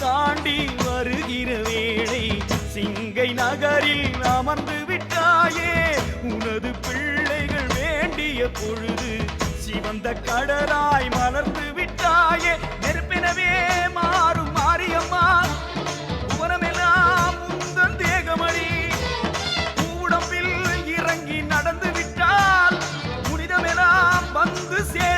தாண்டி வருகிற வேளை சிங்கை நகரில் அமர்ந்து விட்டாயே. உனது பிள்ளைகள் வேண்டிய பொழுது சிவந்த கடலாய் மலர்ந்து விட்டாயே. நெருப்பினவே மாறும் மாரியம்மா புவனமெல்லாம் உந்தன் தேகமணி உடம்பில் இறங்கி நடந்து விட்டால் புனிதமெல்லாம் வந்து சேர்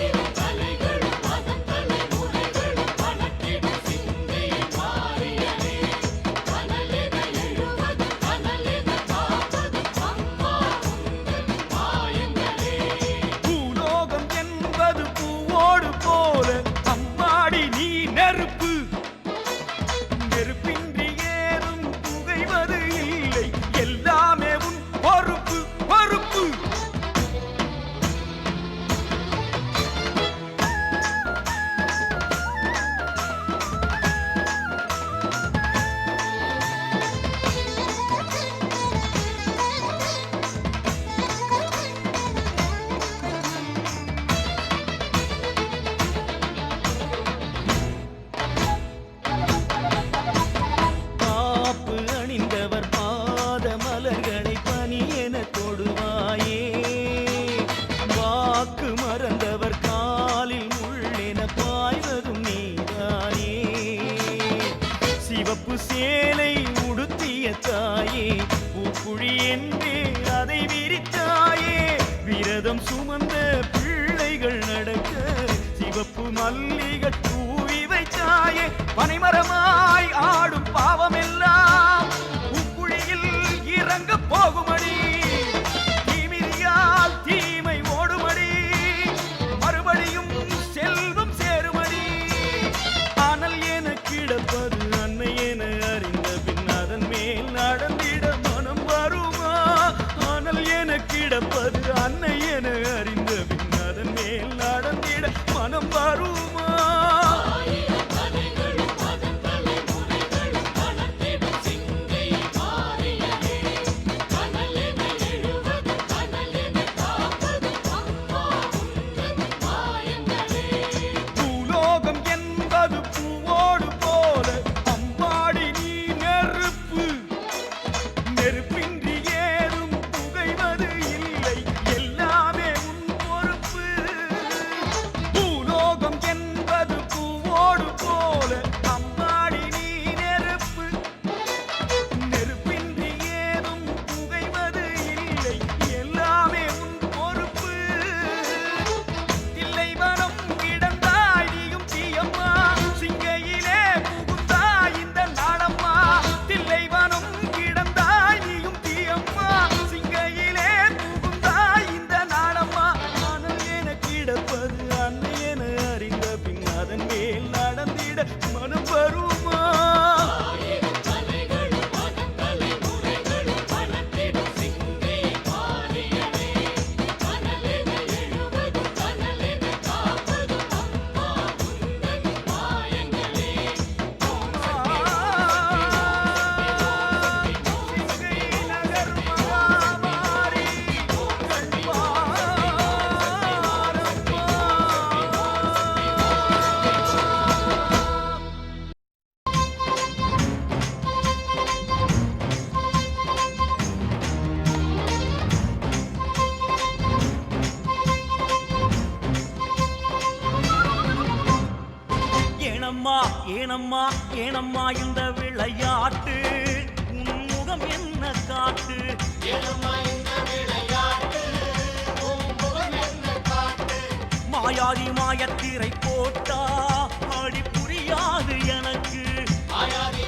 ஏலம்மா இந்த விளையாட்டு உன் முகம் என்ன காட்டு? மாயாதி மாயத்திரை போட்டா ஆடி புரியாது எனக்கு. மாயாதி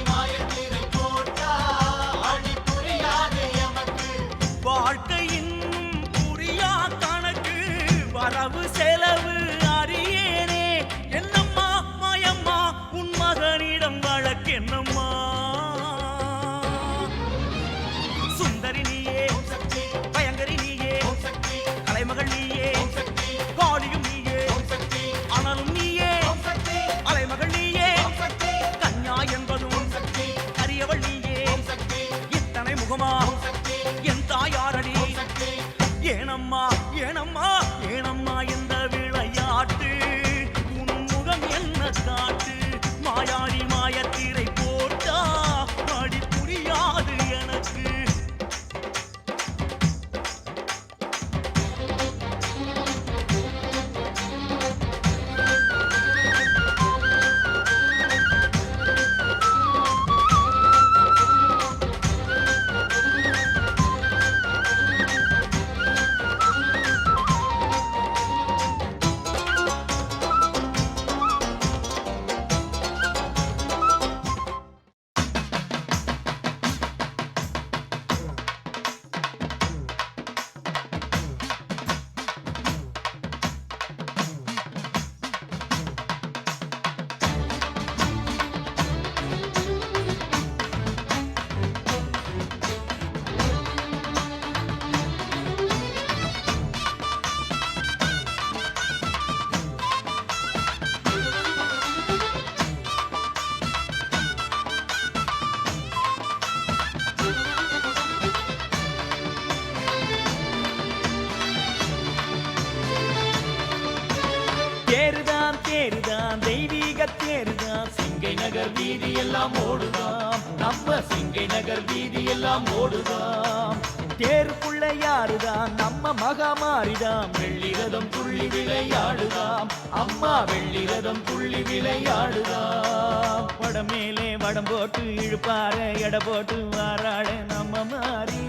சிங்கை வீதி எல்லாம் ஓடுதாம் தேருக்குள்ள யாருதான்? நம்ம மகா மாறிதாம். வெள்ளி ரதம் துள்ளி விளையாடுதாம். அம்மா வெள்ளி ரதம் துள்ளி விளையாடுதாம். படம் மேலே வடம் போட்டு இழுப்பார எடை போட்டு வாராட நம்ம மாறி.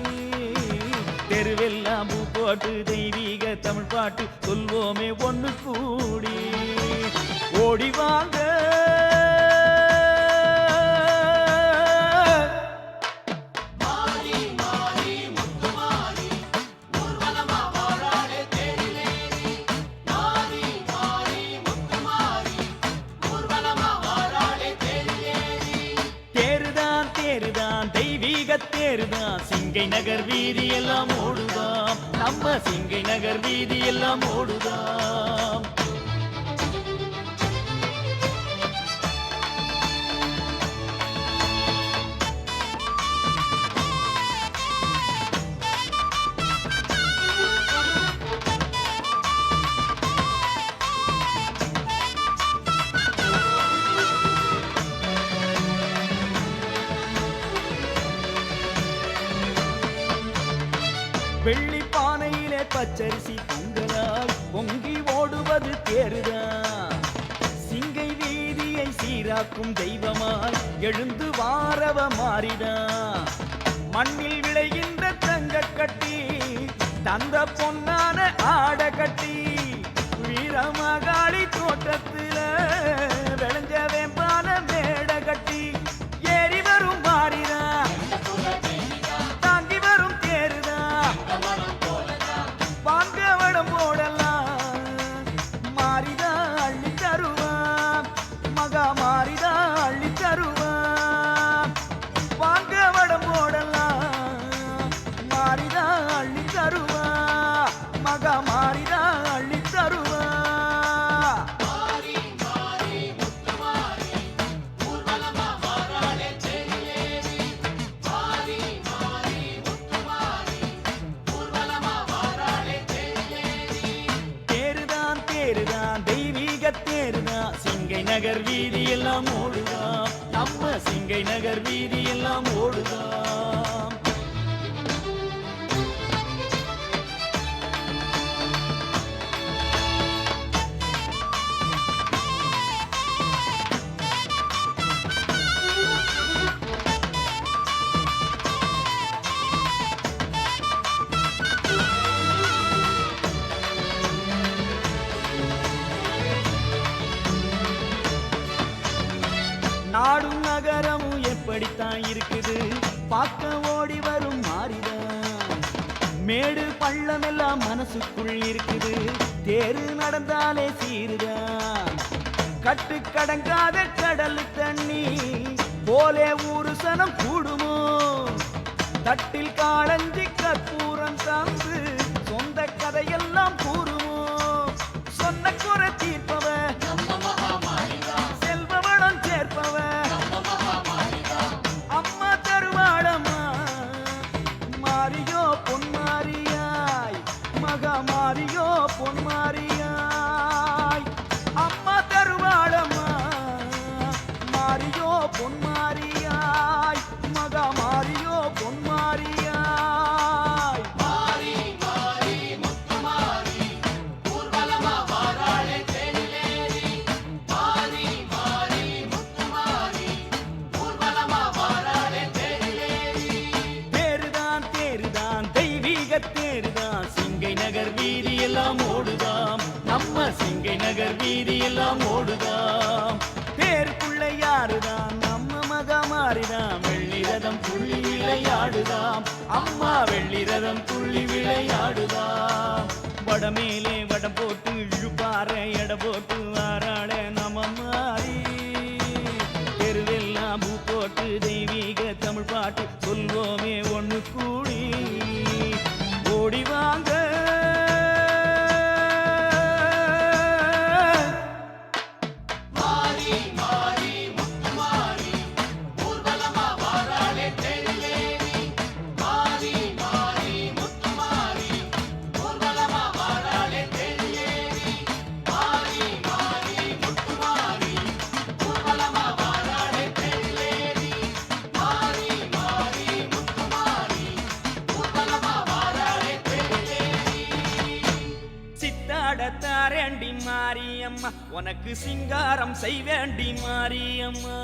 தெருவெல்லாம் பூ போட்டு தெய்வீக தமிழ் பாட்டு சொல்வோமே ஒன்று கூடி. ஓடி வாங்க தேருதான் தெய்வீக தேருதான். சிங்கை நகர் வீதி எல்லாம் ஓடுதாம். நம்ம சிங்கை நகர் வீதி எல்லாம் ஓடுதாம். பச்சரிசி பொங்கலால் பொங்கி ஓடுவது தேருதான். சிங்கை வீதியை சீராக்கும் தெய்வமாய் எழுந்து வாரவ மாறிதான் மண்ணில் விளைகின்ற தங்க கட்டி தந்த பொன்னான ஆட கட்டி வீரமகாளி தோட்டத்துல விளைஞ்ச வேம்பான நகர் வீதி எல்லாம் ஓடுதா? நம்ம சிங்கை நகர் வீதி எல்லாம் ஓடுதா? நாடும் நகரமும் எப்படித்தான் இருக்குது? பார்க்க ஓடி வரும் மாறிதான். மேடு பள்ளம் எல்லாம் மனசுக்குள் இருக்குது. தேரு நடந்தாலே சீருதான் கட்டு கடங்காத கடல் தண்ணி போலே ஊரு சனம் கூடுமோ? தட்டில் காளஞ்சி கற்பூரம் தந்து சொந்த கதையெல்லாம் கூறு போட்டு சித்தாட தாரேண்டி மாரியம்மா. உனக்கு சிங்காரம் செய்வேண்டி மாரியம்மா.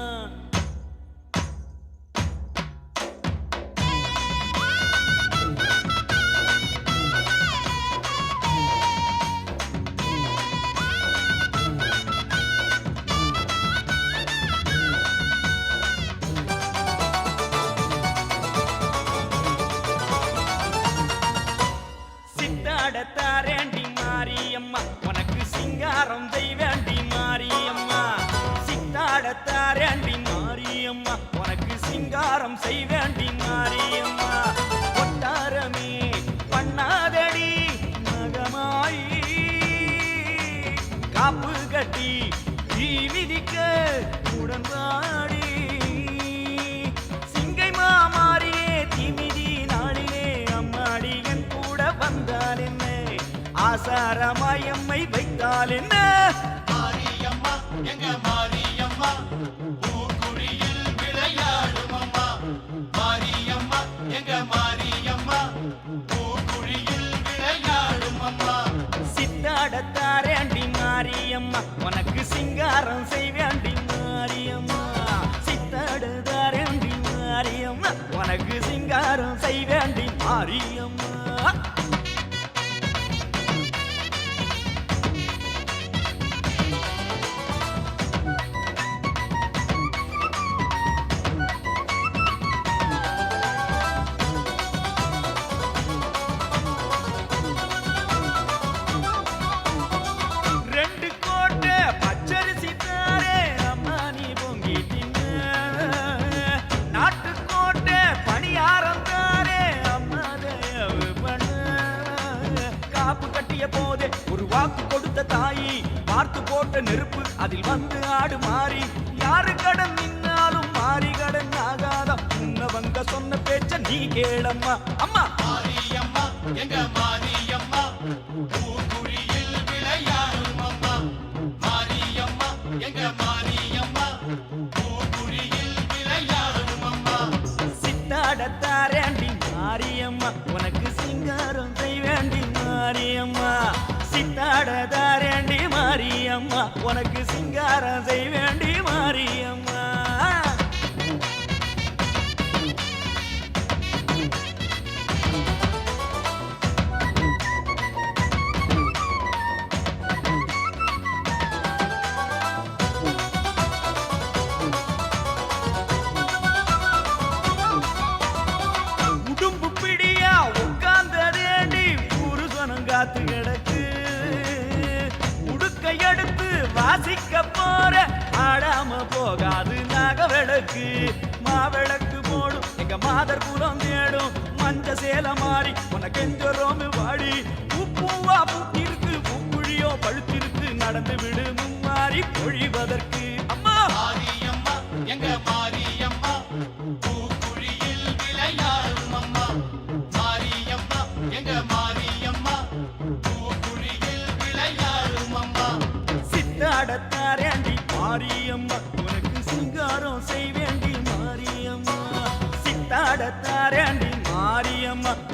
காப்பு கட்டி தீ விதிக்க உடன்பாடி. சிங்கை மாமாரியே திமிதி நாளிலே அம்மாடி என் கூட வந்தால் என்ன? ஆசாரமாய் வைத்தால் என்ன? மாரியம்மா எங்க இல்லாம போகாது நக விளக்கு மாவிளக்கு போடும் எங்க மாதர் குலம் தேடும். மஞ்ச சேல மாறி உனக்கு எஞ்சரோமு வாடி. உப்புவா புட்டிருக்கு புக்குழியோ பழுத்திருக்கு. நடந்து விடு மும்மாறி பொழிவதற்கு. அம்மா நடத்தாரண்டி மாரியம்மா.